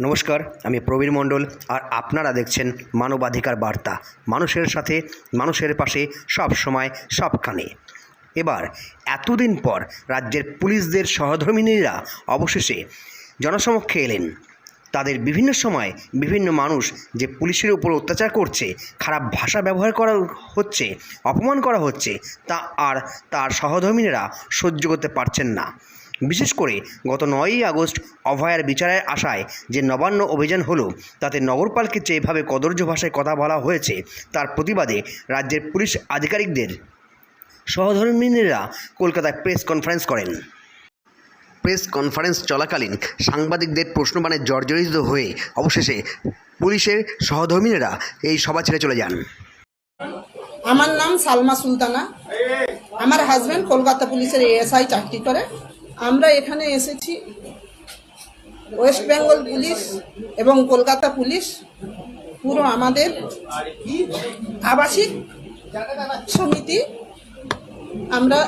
নমস্কার, আমি প্রবীর মণ্ডল আর আপনারা দেখছেন মানবাধিকার বার্তা, মানুষের সাথে, মানুষের পাশে, সব সময়, সবখানে। এবার, এতদিন পর রাজ্যের পুলিশদের সহধর্মিনীরা অবশেষে জনসমক্ষে এলেন। তাদের বিভিন্ন সময় বিভিন্ন মানুষ যে পুলিশের উপর অত্যাচার করছে, খারাপ ভাষা ব্যবহার করা হচ্ছে, অপমান করা হচ্ছে, তা আর তার সহধর্মিনীরা সহ্য করতে পারছেন না। বিশেষ করে গত নয়ই আগস্ট অভয়ার বিচারের আশায় যে নবান্ন অভিযান হলো, তাতে নগরপালকে যেভাবে কদর্য ভাষায় কথা বলা হয়েছে, তার প্রতিবাদে রাজ্যের পুলিশ আধিকারিকদের সহধর্মিনীরা কলকাতায় প্রেস কনফারেন্স করেন। প্রেস কনফারেন্স চলাকালীন সাংবাদিকদের প্রশ্নবাণে জর্জরিত হয়ে অবশেষে পুলিশের সহধর্মিনীরা এই সভা ছেড়ে চলে যান। আমার নাম সালমা সুলতানা। আমার হাজব্যান্ড কলকাতা পুলিশের এএসআই চাকরি করে। আমরা এখানে এসেছি। ওয়েস্ট বেঙ্গল পুলিশ এবং কলকাতা পুলিশ পুরো আমাদের আবাসিক সমিতি। আমরা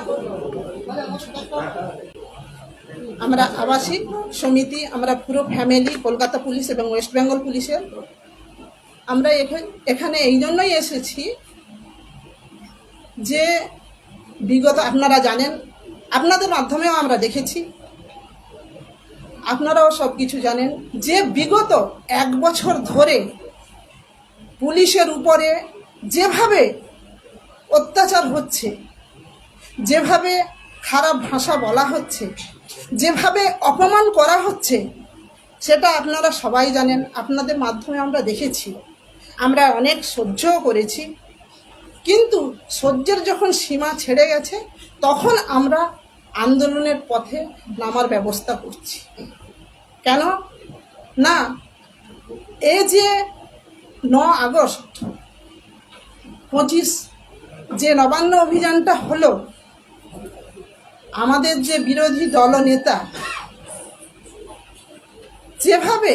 আমরা আবাসিক সমিতি, আমরা পুরো ফ্যামিলি কলকাতা পুলিশ এবং ওয়েস্ট বেঙ্গল পুলিশের আমরা এখানে এই জন্যই এসেছি যে বিগত আপনারা জানেন আপনাদের মাধ্যমেও আমরা দেখেছি। আপনারাও সব কিছু জানেন যে বিগত এক বছর ধরে পুলিশের উপরে যেভাবে অত্যাচার হচ্ছে, যেভাবে খারাপ ভাষা বলা হচ্ছে, যেভাবে অপমান করা হচ্ছে, সেটা আপনারা সবাই জানেন, আপনাদের মাধ্যমে আমরা দেখেছি। আমরা অনেক সহ্যও করেছি। কিন্তু সহ্যের যখন সীমা ছেড়ে গেছে, তখন আমরা আন্দোলনের পথে নামার ব্যবস্থা করছি। কেন? না এই যে ন আগস্ট, পঁচিশ যে নবান্ন অভিযানটা হলো, আমাদের যে বিরোধী দলনেতা যেভাবে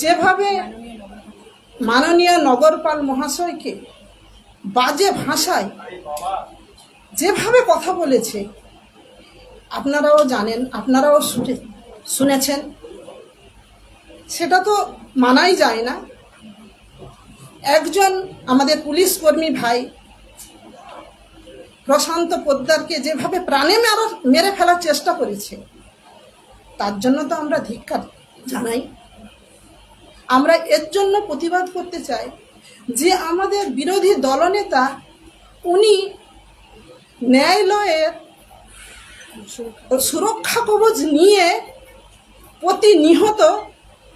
যেভাবে মাননীয় নগরপাল মহাশয়কে বাজে ভাষায় যেভাবে কথা বলেছে, আপনারাও জানেন, আপনারাও শুনে, শুনেছেন। সেটা তো মানাই যায় না। একজন আমাদের পুলিশ কর্মী ভাই, প্রশান্ত পোদ্দারকে যেভাবে প্রাণে মেরে মেরে ফেলার চেষ্টা করেছে, তার জন্য তো আমরা ধিক্কার জানাই। আমরা এর জন্য প্রতিবাদ করতে চাই যে আমাদের বিরোধী দলনেতা, উনি ন্যায়ালয়ের সুরক্ষা কবচ নিয়ে প্রতিনিহত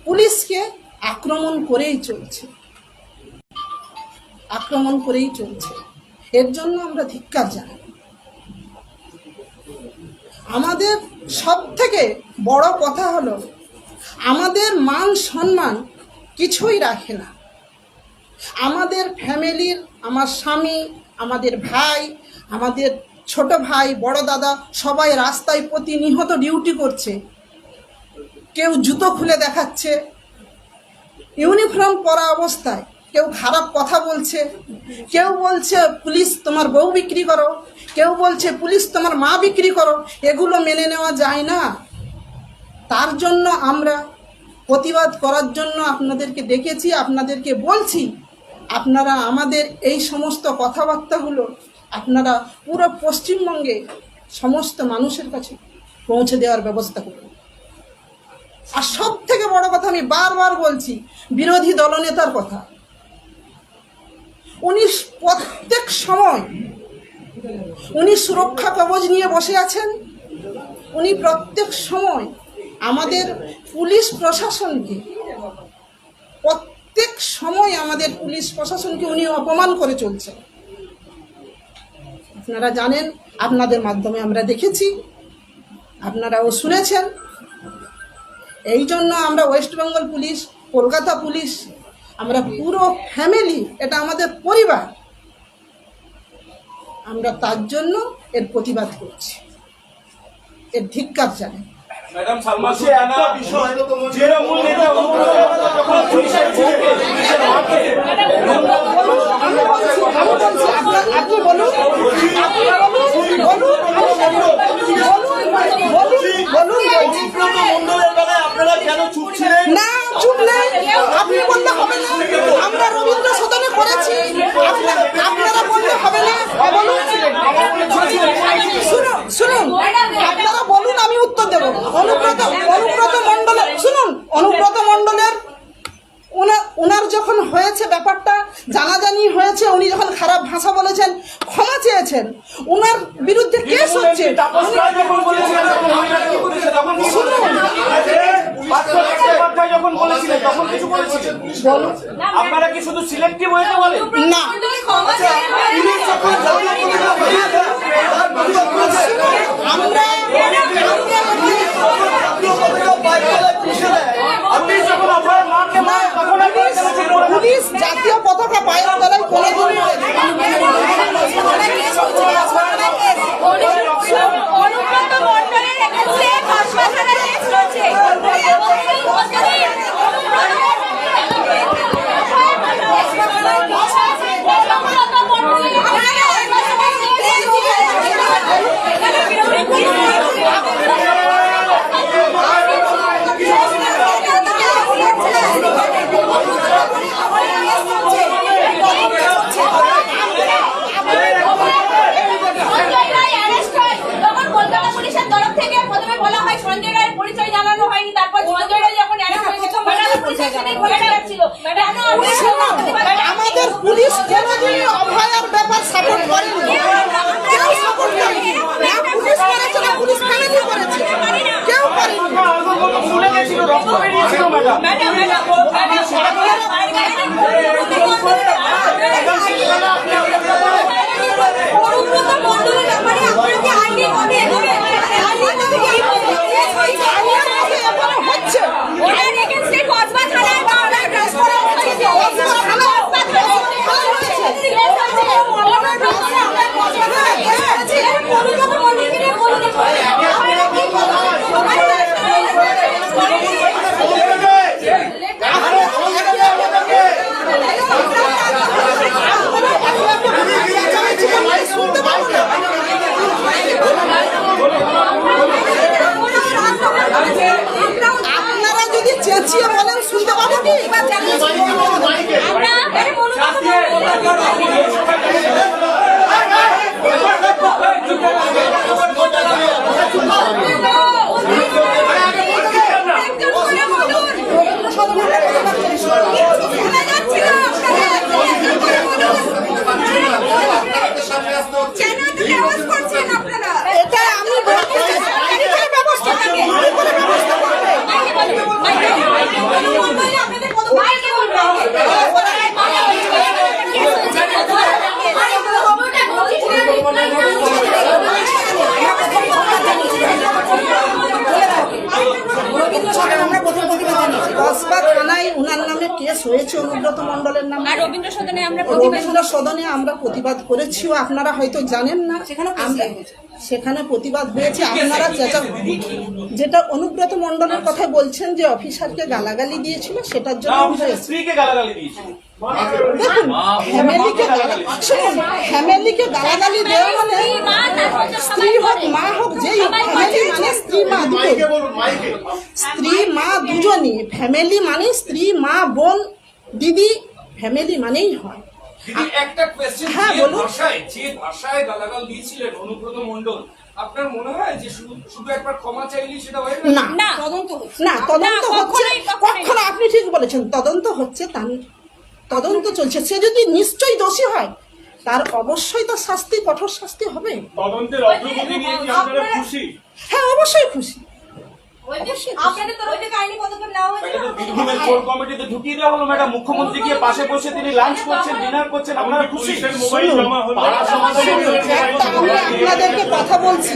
পুলিশকে আক্রমণ করেই চলছে। আক্রমণ করেই চলছে। এর জন্য আমরা ধিক্কার জানাই। আমাদের সব থেকে বড় কথা হলো, আমাদের মান সম্মান কিছুই রাখে না। আমাদের ফ্যামিলির, আমার স্বামী, আমাদের ভাই আমাদের ছোট ভাই, বড় দাদা সবাই রাস্তায় প্রতিনিহত ডিউটি করছে। কেউ জুতো খুলে দেখাচ্ছে। ইউনিফর্ম পরা অবস্থায় কেউ খারাপ কথা বলছে। কেউ বলছে, পুলিশ তোমার বউ বিক্রি করো। কেউ বলছে, পুলিশ তোমার মা বিক্রি করো। এগুলো মেনে নেওয়া যায় না। তার জন্য আমরা প্রতিবাদ করার জন্য আপনাদেরকে ডেকেছি, আপনাদেরকে বলছি, আপনারা আমাদের এই সমস্ত কথাবার্তাগুলো আপনারা পুরো পশ্চিমবঙ্গে সমস্ত মানুষের কাছে পৌঁছে দেওয়ার ব্যবস্থা করুন। আর সব থেকে বড় কথা আমি বারবার বলছি, বিরোধী দলনেতার কথা। উনি প্রত্যেক সময় উনি সুরক্ষা কবচ নিয়ে বসে আছেন। উনি প্রত্যেক সময় আমাদের পুলিশ প্রশাসনকে, প্রত্যেক সময় আমাদের পুলিশ প্রশাসনকে উনি অপমান করে চলছেন। আপনারা জানেন, আপনাদের মাধ্যমে আমরা দেখেছি, আপনারাও শুনেছেন। এই জন্য আমরা West Bengal police, Kolkata police, আমরা পুরো ফ্যামিলি, এটা আমাদের পরিবার, আমরা তার জন্য এর প্রতিবাদ করছি। এর ধিক্কার জানাই। ম্যাডাম সালমা নেতা যখন পুলিশের পুলিশের হাতে আমি বলছি আপনার- আপনি বলুন ছিলেন না চুপ নেই। আপনি বললে হবে না। আমরা রবীন্দ্র সদনে করেছি আপনারা বলো কেস হয়েছে অনুব্রত মন্ডলের নামে? আর রবীন্দ্র সদনে আমরা প্রতিবাদ রবীন্দ্র সদনে আমরা প্রতিবাদ করেছিও আপনারা হয়তো জানেন না। আমরা- সেখানে প্রতিবাদ হয়েছে। আপনারা যেটা যেটা অনুব্রত মন্ডলের কথা বলছেন যে অফিসারকে গালাগালি দিয়েছিল সেটার জন্য হয়েছে ফ্যামিলিকে দেওয়া মানে স্ত্রী হোক মা হোক যেই হোক ফ্যামিলি মানে স্ত্রী মা দুটোই স্ত্রী মা দুজনই ফ্যামিলি মানে স্ত্রী মা বোন দিদি ফ্যামিলি মানেই হয় একটা কোয়েশ্চেন হ্যাঁ, বলুন। যে ভাষায় গালাগাল দিয়েছিলেন অনুব্রত মণ্ডল আপনার মনে হয় যে শুধু শুধু একবার ক্ষমা চাইলেই সেটা হয়ে না না তদন্ত হচ্ছে। না তদন্ত হচ্ছে। কখনো আপনি ঠিক বলেছেন তদন্ত হচ্ছে তা তদন্ত চলছে। সে যদি নিশ্চয়ই দোষী হয় তার অবশ্যই তো শাস্তি কঠোর শাস্তি হবে। তদন্তের অগ্রগতি নিয়ে কি আপনারা খুশি? হ্যাঁ অবশ্যই খুশি। ঢুকিয়ে দেওয়া হলো ম্যাডাম। মুখ্যমন্ত্রী গিয়ে পাশে বসে তিনি লাঞ্চ করছেন ডিনার করছেন আপনারা খুশি? মোবাইল জমা হলো। একটা আমি আপনাদেরকে কথা বলছি।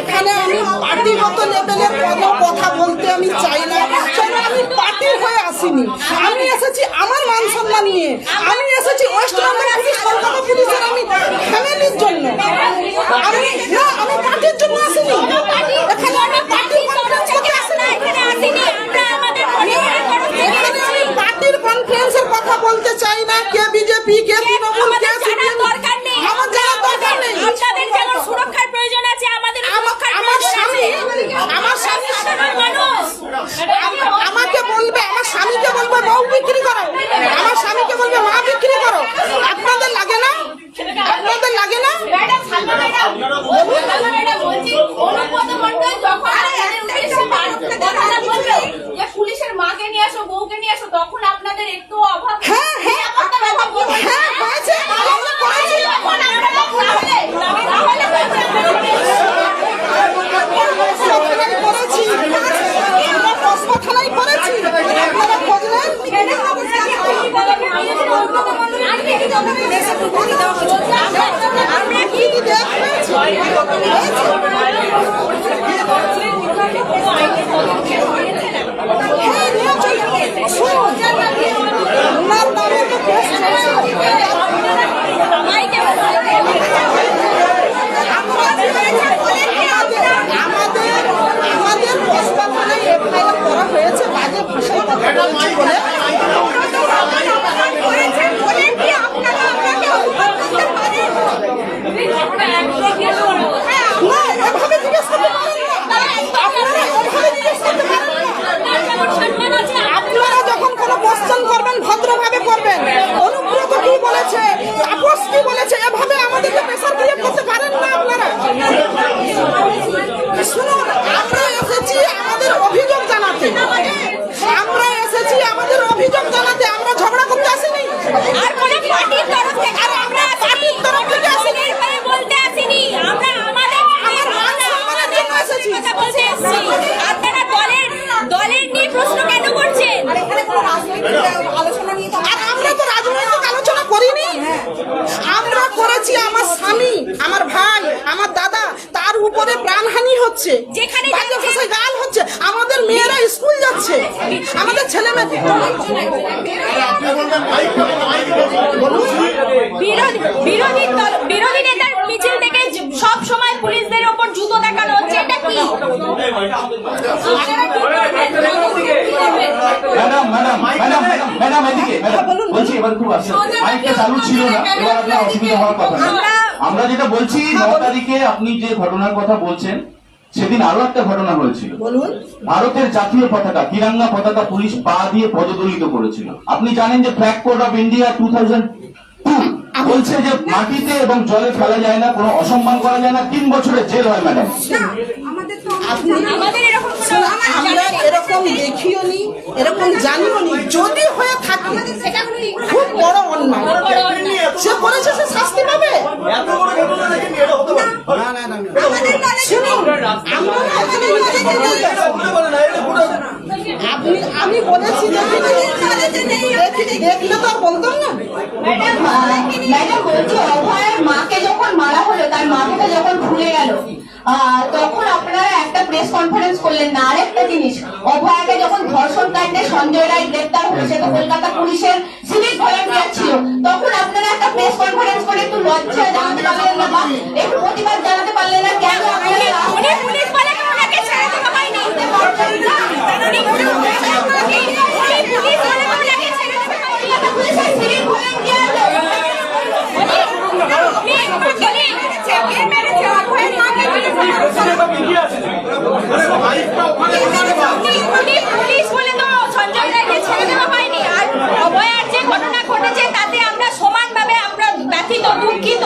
এখানে আমি পার্টিগত লেভেলের কোনো কথা বলতে আমি চাই না। আমি পার্টির হয়ে আসিনি। আমি এসেছি আমার মান সম্মান নিয়ে। আমি এসেছি ওয়েস্ট বেঙ্গল পুলিশ কলকাতা পুলিশের আমি হচ্ছে। যেখানে বাজে ভাষায় গাল হচ্ছে। আমাদের মেয়েরা স্কুল যাচ্ছে। আমাদের ছেলে বিরোধী বিরোধী নেতার মিছিল থেকে সব সময় পুলিশদের ওপর জুতো দেখানো হচ্ছে। এটা কি? আপনারা কি করবেন? Madam madam madam madam. Madam এদিকে বলছি এবার খুব আসছে। মাইকটা চালু ছিল না এবার আপনার অসুবিধা হওয়ার কথা। আমরা- যেটা বলছি ন তারিখে আপনি যে ঘটনার কথা বলছেন সেদিন আরও একটা ঘটনা হয়েছিল। ভারতের জাতীয় পতাকা তিরঙ্গা পতাকা পুলিশ পা দিয়ে পদদলিত করেছিল। আপনি জানেন যে flag code of India too বলছে যে মাটিতে এবং জলে ফেলা যায় না কোনো অসম্মান করা যায় না তিন বছরের জেল হয় ম্যাডাম এরকম দেখিও নি এরকম জানিও নি যদি হয়ে থাকে খুব বড় অন্যায়। সে করেছে সে শাস্তি পাবে। আমি বলেছি দেখলে তো আর বলতাম না। ম্যাডাম বলছি অভয়ের মাকে যখন মারা হলো তার মাথাটা যখন খুলে গেল তখন আপনারা একটা প্রেস কনফারেন্স করলেন না। আরেকটা জিনিস, অভয়াকে যখন ধর্ষণ কাণ্ডে সঞ্জয় রায় গ্রেপ্তার হয়েছে তো কলকাতা পুলিশের সিভিক ভলেন্টিয়ার ছিল। তখন আপনারা একটা প্রেস কনফারেন্স করে একটু লজ্জা, জানাতে পারলেন না বা একটু প্রতিবাদ জানাতে পারলেন না কেন আপনারা উনি পুলিশ বলে ওনাকে ছেড়ে দেওয়া হয়নি উনি পুলিশ বলে ওনাকে ছেড়ে দেওয়া হয়নি কলকাতা পুলিশের সিভিক ভলেন্টিয়ার পুলিশ বলে তো সঞ্জয় রায়কে ছেড়ে দেওয়া হয়নি। আর অভয়ার যে ঘটনা ঘটেছে তাতে আমরা সমানভাবে আমরা ব্যথিত দুঃখিত।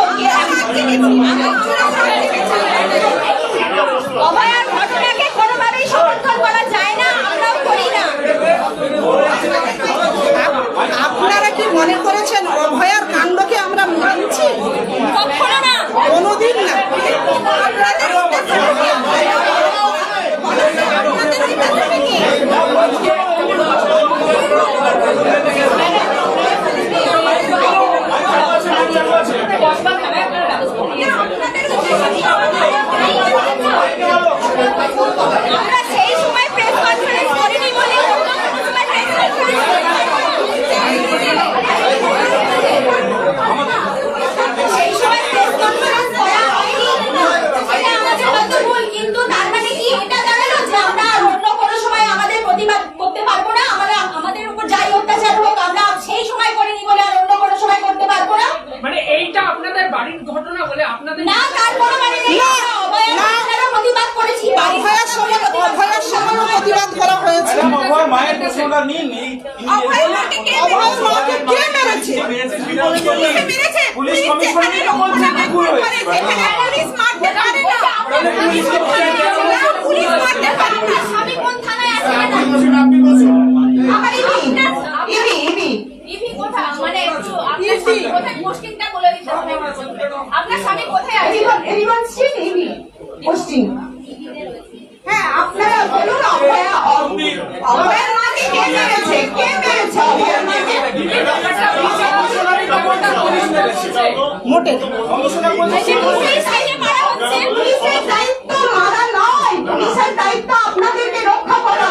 অভয়ার ঘটনাকে কোনোভাবেই সমর্থন করা যায় না আমরাও করি না। আপনারা কি মনে করেছেন অভয়ার কাণ্ডকে আমরা মানছি কখনো না কোনোদিন না আমরা সেই সময় প্রেস কনফারেন্স করিনি বলে অন্য কোনো সময় প্রেস কনফারেন্স সেই সময় প্রেস কনফারেন্স করা হয়নি এটা আমাদের হয়তো ভুল কিন্তু তার মানে কি এটা দাঁড়াল যে আমরা আর অন্য কোনো সময় আমাদের প্রতিবাদ করতে পারব না আমরা আমাদের উপর যাই অত্যাচার হোক আমরা সেই সময় করিনি বলে আর অন্য কোনো সময় করতে পারব না মানে এইটা আপনাদের বাড়ির ঘটনা বলে আপনাদের না মানে নেই। না, আমরা অভয়ের না। আপনারা প্রতিবাদ করেছি অভয়ার সময় অভয়ার সময় প্রতিবাদ করা হয়েছে। অভয় মায়ের প্রশ্নটা নিন নি অভয়ের মাকে কে মেরেছে? পুলিশ কমিশনারই তো বলছেন যে ভুল হয়েছে স্বামী কোন থানায় আছে? আমার ইভি ইভি ইভি ইভি মানে একটু আপনার স্বামী কোথায় পোস্টিংটা বলে দিতে হবে আপনার স্বামী কোথায় আছে এরিগন এরিগন স্ট্রিট পোস্টিং হ্যাঁ আপনারা বলুন অভয়া অভয়ার মাকে কে মেরেছে কে মেরেছে অভয়ার মাকে মোটে যে পুলিশ আইনে মারা হচ্ছে পুলিশের দায়িত্ব মারা নয় পুলিশের দায়িত্ব আপনাদেরকে রক্ষা করা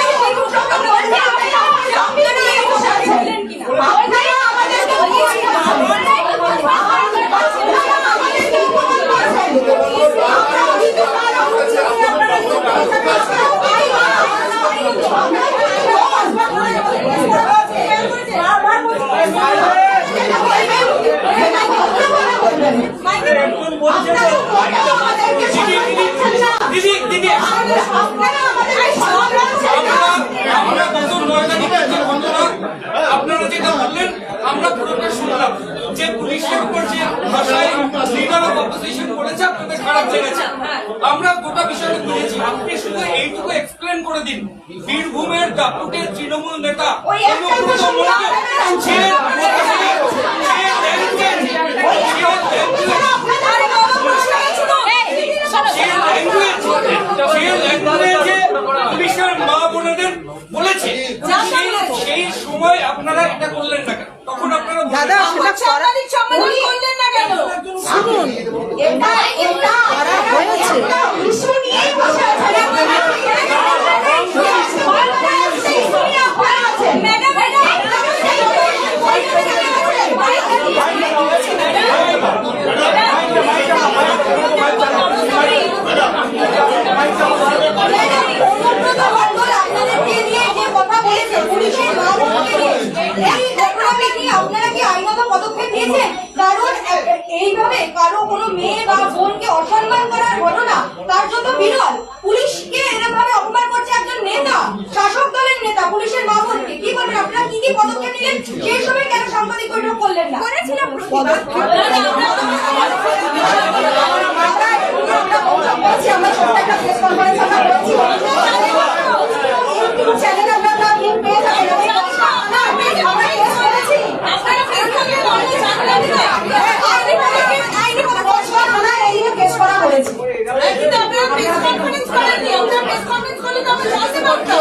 আপনারা যেটা বললেন আমরা পুরোটা যে পুলিশের উপর যে করেছে আপনাদের খারাপ লেগেছে আমরা গোটা বিষয়টা বুঝেছি। আপনি শুধু এইটুকু এক্সপ্লেন করে দিন। বীরভূমের দাপুটের তৃণমূল নেতা সেই সময় আপনারা এটা করলেন না কেন তখন আপনারা দাদা করলেন না কেন? শুনুন এটা এই ঘটনাকে নিয়ে আপনারা কি আইনত পদক্ষেপ নিয়েছেন কারণ এইভাবে কারও কোনো মেয়ে বা বোনকে অসম্মান করার ঘটনা তার জন্য বিরল পুলিশকে এরকম ভাবে অপমান করছে একজন নেতা শাসক দলের নেতা পুলিশের মা আমরা আমরা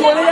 চলে